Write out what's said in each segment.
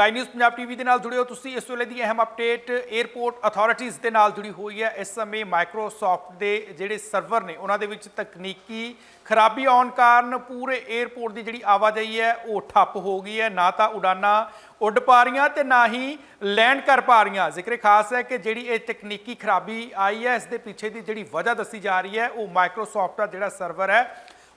Sky news Punjab TV ਦੇ ਨਾਲ ਜੁੜੇ ਹੋ ਤੁਸੀਂ ਇਸ ਵੇਲੇ ਦੀ ਅਹਿਮ ਅਪਡੇਟ 에ਅਰਪੋਰਟ ਅਥਾਰਟੀਜ਼ ਦੇ ਨਾਲ ਜੁੜੀ ਹੋਈ ਹੈ। ਇਸ ਸਮੇਂ ਮਾਈਕਰੋਸਾਫਟ ਦੇ ਜਿਹੜੇ ਸਰਵਰ ਨੇ, ਉਹਨਾਂ ਦੇ ਵਿੱਚ ਤਕਨੀਕੀ ਖਰਾਬੀ ਆਉਣ ਕਾਰਨ ਪੂਰੇ 에ਅਰਪੋਰਟ ਦੀ ਜਿਹੜੀ ਆਵਾਜਾਈ ਹੈ, ਉਹ ਠੱਪ ਹੋ ਗਈ ਹੈ। ਨਾ ਤਾਂ ਉਡਾਨਾਂ ਉੱਡ ਪਾ ਰਹੀਆਂ ਤੇ ਨਾ ਹੀ ਲੈਂਡ ਕਰ ਪਾ ਰਹੀਆਂ। ਜ਼ਿਕਰ ਖਾਸ ਹੈ ਕਿ ਜਿਹੜੀ ਇਹ ਤਕਨੀਕੀ ਖਰਾਬੀ ਆਈ ਹੈ, ਇਸ ਦੇ ਪਿੱਛੇ ਦੀ ਜਿਹੜੀ ਵਜ੍ਹਾ ਦੱਸੀ ਜਾ ਰਹੀ ਹੈ, ਉਹ ਮਾਈਕਰੋਸਾਫਟ ਦਾ ਜਿਹੜਾ ਸਰਵਰ ਹੈ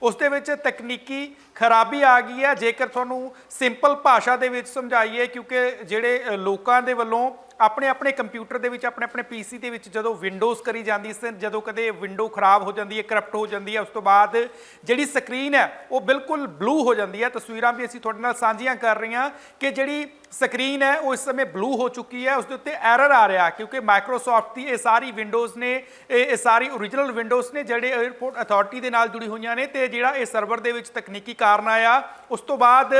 ਉਸ ਦੇ ਵਿੱਚ ਤਕਨੀਕੀ ਖਰਾਬੀ ਆ ਗਈ ਹੈ। ਜੇਕਰ ਤੁਹਾਨੂੰ ਸਿੰਪਲ ਭਾਸ਼ਾ ਦੇ ਵਿੱਚ ਸਮਝਾਈਏ, ਕਿਉਂਕਿ ਜਿਹੜੇ ਲੋਕਾਂ ਦੇ ਵੱਲੋਂ ਆਪਣੇ ਆਪਣੇ ਕੰਪਿਊਟਰ ਦੇ ਵਿੱਚ, ਆਪਣੇ ਆਪਣੇ ਪੀਸੀ ਦੇ ਵਿੱਚ ਜਦੋਂ ਵਿੰਡੋਜ਼ ਕਰੀ ਜਾਂਦੀ ਸੀ, ਜਦੋਂ ਕਦੇ ਵਿੰਡੋ ਖਰਾਬ ਹੋ ਜਾਂਦੀ ਹੈ ਕਰਪਟ ਹੋ ਜਾਂਦੀ ਹੈ, ਉਸ ਤੋਂ ਬਾਅਦ ਜਿਹੜੀ ਸਕਰੀਨ ਹੈ, ਉਹ ਬਿਲਕੁਲ ਬਲੂ ਹੋ ਜਾਂਦੀ ਹੈ। ਤਸਵੀਰਾਂ ਵੀ ਅਸੀਂ ਤੁਹਾਡੇ ਨਾਲ ਸਾਂਝੀਆਂ ਕਰ ਰਹੇ ਹਾਂ ਕਿ ਜਿਹੜੀ ਸਕਰੀਨ ਹੈ, ਉਹ ਇਸ ਸਮੇਂ ਬਲੂ ਹੋ ਚੁੱਕੀ ਹੈ। ਉਸ ਦੇ ਉੱਤੇ ਐਰਰ ਆ ਰਿਹਾ, ਕਿਉਂਕਿ ਮਾਈਕਰੋਸਾਫਟ ਦੀ ਇਹ ਸਾਰੀ ਵਿੰਡੋਜ਼ ਨੇ, ਇਹ ਸਾਰੀ ਓਰੀਜਨਲ ਵਿੰਡੋਜ਼ ਨੇ ਜਿਹੜੇ 에ਅਰਪੋਰਟ ਅਥਾਰਟੀ ਦੇ ਨਾਲ ਜੁੜੀ ਹੋਈਆਂ ਨੇ ਤੇ ਜਿਹੜਾ ਇਹ ਸਰਵਰ ਦੇ ਵਿੱਚ ਤਕਨੀਕੀ ਕਾਰਨ ਆਇਆ, ਉਸ ਤੋਂ ਬਾਅਦ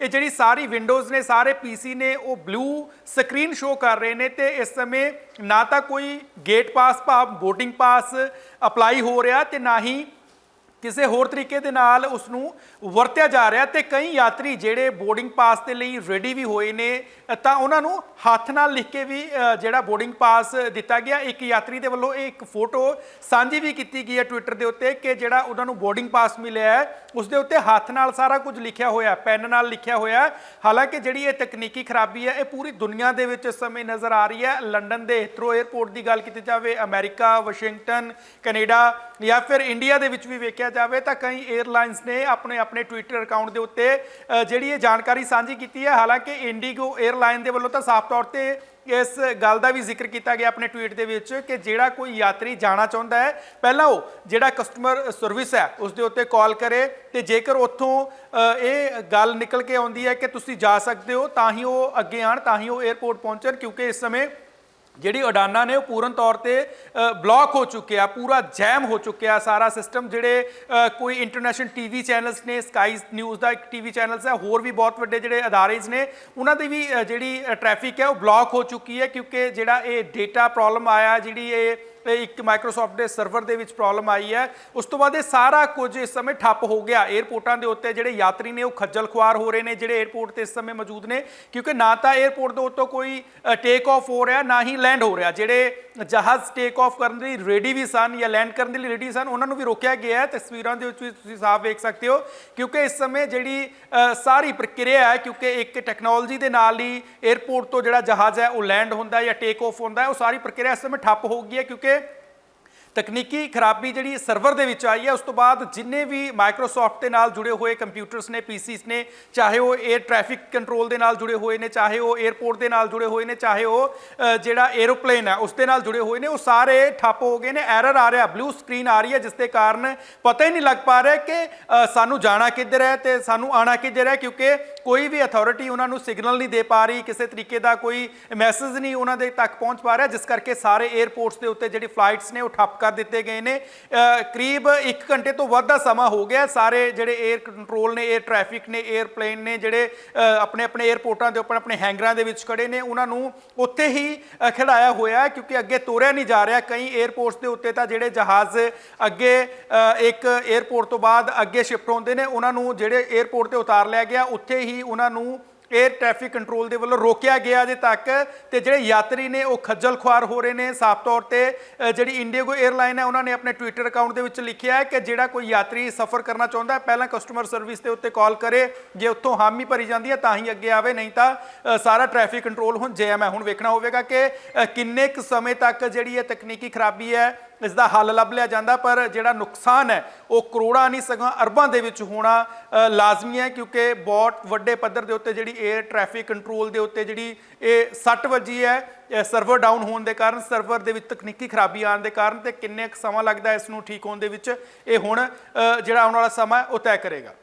ਇਹ ਜਿਹੜੀ ਸਾਰੀ ਵਿੰਡੋਜ਼ ਨੇ, ਸਾਰੇ ਪੀਸੀ ਨੇ, ਉਹ ਬਲੂ ਸਕਰੀਨ ਸ਼ੋ ਕਰ ਰਹੇ ਨੇ ਤੇ ਇਸ ਸਮੇਂ ਨਾ ਤਾਂ ਕੋਈ ਗੇਟ ਪਾਸ ਭਾਵ ਬੋਰਡਿੰਗ ਪਾਸ ਅਪਲਾਈ ਹੋ ਰਿਹਾ ਤੇ ਨਾ ਹੀ ਕਿਸੇ ਹੋਰ ਤਰੀਕੇ ਦੇ ਨਾਲ ਉਸ ਨੂੰ ਵਰਤਿਆ ਜਾ ਰਿਹਾ ਤੇ ਕਈ ਯਾਤਰੀ ਜਿਹੜੇ ਬੋਰਡਿੰਗ ਪਾਸ ਦੇ ਲਈ ਰੈਡੀ ਵੀ ਹੋਏ ਨੇ ਤਾਂ ਉਹਨਾਂ ਨੂੰ ਹੱਥ ਨਾਲ ਲਿਖ ਕੇ ਵੀ ਜਿਹੜਾ ਬੋਰਡਿੰਗ ਪਾਸ ਦਿੱਤਾ ਗਿਆ। ਇੱਕ ਯਾਤਰੀ ਦੇ ਵੱਲੋਂ ਇਹ ਇੱਕ ਫੋਟੋ ਸਾਂਝੀ ਵੀ ਕੀਤੀ ਗਈ ਹੈ ਟਵਿੱਟਰ ਦੇ ਉੱਤੇ ਕਿ ਜਿਹੜਾ ਉਹਨਾਂ ਨੂੰ ਬੋਰਡਿੰਗ ਪਾਸ ਮਿਲਿਆ ਹੈ, ਉਸ ਦੇ ਉੱਤੇ ਹੱਥ ਨਾਲ ਸਾਰਾ ਕੁਝ ਲਿਖਿਆ ਹੋਇਆ, ਪੈਨ ਨਾਲ ਲਿਖਿਆ ਹੋਇਆ ਹਾਲਾਂਕਿ ਜਿਹੜੀ ਇਹ ਤਕਨੀਕੀ ਖਰਾਬੀ ਹੈ, ਇਹ ਪੂਰੀ ਦੁਨੀਆ ਦੇ ਵਿੱਚ ਇਸ ਸਮੇਂ ਨਜ਼ਰ ਆ ਰਹੀ ਹੈ। ਲੰਡਨ ਦੇ ਹਿਥਰੋ 에ਅਰਪੋਰਟ ਦੀ ਗੱਲ ਕੀਤੀ ਜਾਵੇ, ਅਮਰੀਕਾ ਵਾਸ਼ਿੰਗਟਨ ਕੈਨੇਡਾ ਜਾਂ ਫਿਰ ਇੰਡੀਆ ਦੇ ਵਿੱਚ ਵੀ ਵੇਖਿਆ ਜਾਵੇ ਤਾਂ ਕਈ 에ਅਰਲਾਈਨਸ ਨੇ ਆਪਣੇ ਆਪਣੇ ਟਵਿੱਟਰ ਅਕਾਊਂਟ ਦੇ ਉੱਤੇ ਜਿਹੜੀ ਇਹ ਜਾਣਕਾਰੀ ਸਾਂਝੀ ਕੀਤੀ ਹੈ। ਹਾਲਾਂਕਿ ਇੰਡੀਗੋ 에ਅਰਲਾਈਨ ਦੇ ਵੱਲੋਂ ਤਾਂ ਸਾਫ਼ ਤੌਰ ਤੇ ਇਸ ਗੱਲ ਦਾ ਵੀ ਜ਼ਿਕਰ ਕੀਤਾ ਗਿਆ ਆਪਣੇ ਟਵੀਟ ਦੇ ਵਿੱਚ ਕਿ ਜਿਹੜਾ ਕੋਈ ਯਾਤਰੀ ਜਾਣਾ ਚਾਹੁੰਦਾ ਹੈ, ਪਹਿਲਾਂ ਉਹ ਜਿਹੜਾ ਕਸਟਮਰ ਸਰਵਿਸ ਹੈ, ਉਸ ਦੇ ਉੱਤੇ ਕਾਲ ਕਰੇ ਤੇ ਜੇਕਰ ਉੱਥੋਂ ਇਹ ਗੱਲ ਨਿਕਲ ਕੇ ਆਉਂਦੀ ਹੈ ਕਿ ਤੁਸੀਂ ਜਾ ਸਕਦੇ ਹੋ, ਤਾਂ ਹੀ ਉਹ ਅੱਗੇ ਆਣ ਤਾਂ ਹੀ ਉਹ 에어ਪੋਰਟ ਪਹੁੰਚਣ, ਕਿਉਂਕਿ ਇਸ ਸਮੇਂ ਜਿਹੜੀ ਉਡਾਨਾਂ ਨੇ ਉਹ ਪੂਰਨ ਤੌਰ ਤੇ ਬਲੌਕ ਹੋ ਚੁੱਕਿਆ ਪੂਰਾ ਜੈਮ ਹੋ ਚੁੱਕਿਆ ਸਾਰਾ ਸਿਸਟਮ ਜਿਹੜੇ ਕੋਈ ਇੰਟਰਨੈਸ਼ਨਲ ਟੀਵੀ ਚੈਨਲਸ ਨੇ ਸਕਾਈ ਨਿਊਜ਼ ਦਾ ਇੱਕ ਟੀਵੀ ਚੈਨਲਸ ਹੈ, ਹੋਰ ਵੀ ਬਹੁਤ ਵੱਡੇ ਜਿਹੜੇ ਅਦਾਰੇਜ਼ ਨੇ, ਉਹਨਾਂ ਦੀ ਵੀ ਜਿਹੜੀ ਟ੍ਰੈਫਿਕ ਹੈ ਉਹ ਬਲੌਕ ਹੋ ਚੁੱਕੀ ਹੈ, ਕਿਉਂਕਿ ਜਿਹੜਾ ਇਹ ਡੇਟਾ ਪ੍ਰੋਬਲਮ ਆਇਆ, ਜਿਹੜੀ ਇਹ ਇੱਕ ਮਾਈਕਰੋਸਾਫਟ ਦੇ ਸਰਵਰ ਦੇ ਵਿੱਚ ਪ੍ਰੋਬਲਮ ਆਈ ਹੈ। ਉਸ ਤੋਂ ਬਾਅਦ ਇਹ ਸਾਰਾ ਕੁਝ ਇਸ ਸਮੇਂ ਠੱਪ ਹੋ ਗਿਆ। 에어ਪੋਰਟਾਂ ਦੇ ਉੱਤੇ ਜਿਹੜੇ ਯਾਤਰੀ ਨੇ, ਉਹ ਖੱਜਲ ਖੁਆਰ ਹੋ ਰਹੇ ਨੇ, ਜਿਹੜੇ 에어ਪੋਰਟ ਤੇ ਇਸ ਸਮੇਂ ਮੌਜੂਦ ਨੇ। ਕਿਉਂਕਿ ਨਾ ਤਾਂ 에어ਪੋਰਟ ਦੇ ਉੱਤੋਂ ਕੋਈ ਟੇਕ ਆਫ ਹੋ ਰਿਹਾ, ਨਾ ਹੀ ਲੈਂਡ ਹੋ ਰਿਹਾ। ਜਿਹੜੇ ਜਹਾਜ਼ ਟੇਕ ਆਫ ਕਰਨ ਲਈ ਰੈਡੀ ਵੀ ਸਨ ਜਾਂ ਲੈਂਡ ਕਰਨ ਦੇ ਲਈ ਰੈਡੀ ਸਨ, ਉਹਨਾਂ ਨੂੰ ਵੀ ਰੋਕਿਆ ਗਿਆ ਹੈ। ਤਸਵੀਰਾਂ ਦੇ ਵਿੱਚ ਤੁਸੀਂ ਸਾਫ਼ ਵੇਖ ਸਕਦੇ ਹੋ। ਕਿਉਂਕਿ ਇਸ ਸਮੇਂ ਜਿਹੜੀ ਸਾਰੀ ਪ੍ਰਕਿਰਿਆ ਹੈ, ਕਿਉਂਕਿ ਇੱਕ ਟੈਕਨੋਲੋਜੀ ਦੇ ਨਾਲ ਹੀ 에어ਪੋਰਟ ਤੋਂ ਜਿਹੜਾ ਜਹਾਜ਼ ਹੈ, ਉਹ ਲੈਂਡ ਹੁੰਦਾ ਜਾਂ ਟੇਕ ਆਫ ਹੁੰਦਾ ਉਹ ਸਾਰੀ ਪ੍ਰਕਿਰਿਆ ਇਸ ਸਮੇਂ ਠੱਪ ਹੋ ਗਈ ਹੈ। ਕਿਉਂਕਿ que ਤਕਨੀਕੀ ਖਰਾਬੀ ਜਿਹੜੀ ਸਰਵਰ ਦੇ ਵਿੱਚ ਆਈ ਹੈ, ਉਸ ਤੋਂ ਬਾਅਦ ਜਿੰਨੇ ਵੀ ਮਾਈਕਰੋਸਾਫਟ ਦੇ ਨਾਲ ਜੁੜੇ ਹੋਏ ਕੰਪਿਊਟਰਸ ਨੇ ਪੀਸੀਸ ਨੇ, ਚਾਹੇ ਉਹ 에ਅਰ ਟ੍ਰੈਫਿਕ ਕੰਟਰੋਲ ਦੇ ਨਾਲ ਜੁੜੇ ਹੋਏ ਨੇ, ਚਾਹੇ ਉਹ 에ਅਰਪੋਰਟ ਦੇ ਨਾਲ ਜੁੜੇ ਹੋਏ ਨੇ, ਚਾਹੇ ਉਹ ਜਿਹੜਾ 에ਅਰੋਪਲੇਨ ਹੈ, ਉਸ ਦੇ ਨਾਲ ਜੁੜੇ ਹੋਏ ਨੇ, ਉਹ ਸਾਰੇ ਠੱਪ ਹੋ ਗਏ ਨੇ ਐਰਰ ਆ ਰਿਹਾ ਬਲੂ ਸਕਰੀਨ ਆ ਰਹੀ ਹੈ, ਜਿਸ ਦੇ ਕਾਰਨ ਪਤਾ ਹੀ ਨਹੀਂ ਲੱਗ ਪਾ ਰਿਹਾ ਕਿ ਸਾਨੂੰ ਜਾਣਾ ਕਿੱਧਰ ਹੈ ਤੇ ਸਾਨੂੰ ਆਣਾ ਕਿੱਧਰ ਹੈ, ਕਿਉਂਕਿ ਕੋਈ ਵੀ ਅਥਾਰਟੀ ਉਹਨਾਂ ਨੂੰ ਸਿਗਨਲ ਨਹੀਂ ਦੇ ਪਾ ਰਹੀ, ਕਿਸੇ ਤਰੀਕੇ ਦਾ ਕੋਈ ਮੈਸੇਜ ਨਹੀਂ ਉਹਨਾਂ ਦੇ ਤੱਕ ਪਹੁੰਚ ਪਾ ਰਿਹਾ, ਜਿਸ ਕਰਕੇ ਸਾਰੇ 에ਅਰਪੋਰਟਸ ਦੇ ਉੱਤੇ ਜਿਹੜੀ ਫਲਾਈਟਸ ਨੇ, ਉਹ ਠੱਪ ਕਰ ਦਿੱਤੇ ਗਏ ਨੇ। ਕਰੀਬ 1 ਘੰਟੇ ਤੋਂ ਵੱਧ ਦਾ ਸਮਾਂ ਹੋ ਗਿਆ। ਸਾਰੇ ਜਿਹੜੇ 에ਅਰ ਕੰਟਰੋਲ ਨੇ 에ਅਰ ਟ੍ਰੈਫਿਕ ਨੇ 에ਅਰਪਲੇਨ ਨੇ, ਜਿਹੜੇ ਆਪਣੇ ਆਪਣੇ 에ਅਰਪੋਰਟਾਂ ਦੇ ਉੱਪਰ, ਆਪਣੇ ਹੈਂਗਰਾਂ ਦੇ ਵਿੱਚ ਖੜੇ ਨੇ, ਉਹਨਾਂ ਨੂੰ ਉੱਥੇ ਹੀ ਖਿਲਾਇਆ ਹੋਇਆ ਕਿਉਂਕਿ ਅੱਗੇ ਤੋਰਿਆ ਨਹੀਂ ਜਾ ਰਿਹਾ। ਕਈ 에ਅਰਪੋਰਟਸ ਦੇ ਉੱਤੇ ਤਾਂ ਜਿਹੜੇ ਜਹਾਜ਼ ਅੱਗੇ ਇੱਕ 에ਅਰਪੋਰਟ ਤੋਂ ਬਾਅਦ ਅੱਗੇ ਸ਼ਿਫਟ ਹੁੰਦੇ ਨੇ, ਉਹਨਾਂ ਨੂੰ ਜਿਹੜੇ 에ਅਰਪੋਰਟ ਤੇ ਉਤਾਰ ਲਿਆ ਗਿਆ, ਉੱਥੇ ਹੀ ਉਹਨਾਂ ਨੂੰ 에ਅਰ ਟ੍ਰੈਫਿਕ ਕੰਟਰੋਲ ਦੇ ਵੱਲੋਂ ਰੋਕਿਆ ਗਿਆ ਅਜੇ ਤੱਕ ਤੇ ਜਿਹੜੇ ਯਾਤਰੀ ਨੇ ਉਹ ਖੱਜਲ ਖੁਆਰ ਹੋ ਰਹੇ ਨੇ। ਸਾਫ਼ ਤੌਰ ਤੇ ਜਿਹੜੀ ਇੰਡੀਗੋ 에ਅਰਲਾਈਨ ਹੈ, ਉਹਨਾਂ ਨੇ ਆਪਣੇ ਟਵਿੱਟਰ ਅਕਾਊਂਟ ਦੇ ਵਿੱਚ ਲਿਖਿਆ ਹੈ ਕਿ ਜਿਹੜਾ ਕੋਈ ਯਾਤਰੀ ਸਫ਼ਰ ਕਰਨਾ ਚਾਹੁੰਦਾ ਹੈ, ਪਹਿਲਾਂ ਕਸਟਮਰ ਸਰਵਿਸ ਦੇ ਉੱਤੇ ਕਾਲ ਕਰੇ। ਜੇ ਉੱਥੋਂ ਹਾਮੀ ਭਰੀ ਜਾਂਦੀ ਹੈ, ਤਾਂ ਹੀ ਅੱਗੇ ਆਵੇ, ਨਹੀਂ ਤਾਂ ਸਾਰਾ ਟ੍ਰੈਫਿਕ ਕੰਟਰੋਲ ਹੁਣ ਜੈਮ ਹੈ ਹੁਣ ਵੇਖਣਾ ਹੋਵੇਗਾ ਕਿ ਕਿੰਨੇ ਕੁ ਸਮੇਂ ਤੱਕ ਜਿਹੜੀ ਇਹ ਤਕਨੀਕੀ ਖਰਾਬੀ ਹੈ ਇਸ ਦਾ ਹੱਲ ਲੱਭ ਲਿਆ ਜਾਂਦਾ, ਪਰ ਜਿਹੜਾ ਨੁਕਸਾਨ ਹੈ, ਉਹ ਕਰੋੜਾਂ ਨਹੀਂ, ਸਗੋਂ ਅਰਬਾਂ ਦੇ ਵਿੱਚ ਹੋਣਾ ਲਾਜ਼ਮੀ ਹੈ, ਕਿਉਂਕਿ ਬਹੁਤ ਵੱਡੇ ਪੱਧਰ ਦੇ ਉੱਤੇ ਜਿਹੜੀ 에ਅਰ ਟ੍ਰੈਫਿਕ ਕੰਟਰੋਲ ਦੇ ਉੱਤੇ ਜਿਹੜੀ ਇਹ ਸੱਟ ਵੱਜੀ ਹੈ ਸਰਵਰ ਡਾਊਨ ਹੋਣ ਦੇ ਕਾਰਨ ਸਰਵਰ ਦੇ ਵਿੱਚ ਤਕਨੀਕੀ ਖਰਾਬੀ ਆਉਣ ਦੇ ਕਾਰਨ, ਤੇ ਕਿੰਨੇ ਕੁ ਸਮਾਂ ਲੱਗਦਾ ਇਸ ਨੂੰ ਠੀਕ ਹੋਣ ਦੇ ਵਿੱਚ, ਇਹ ਹੁਣ ਜਿਹੜਾ ਆਉਣ ਵਾਲਾ ਸਮਾਂ ਉਹ ਤੈਅ ਕਰੇਗਾ।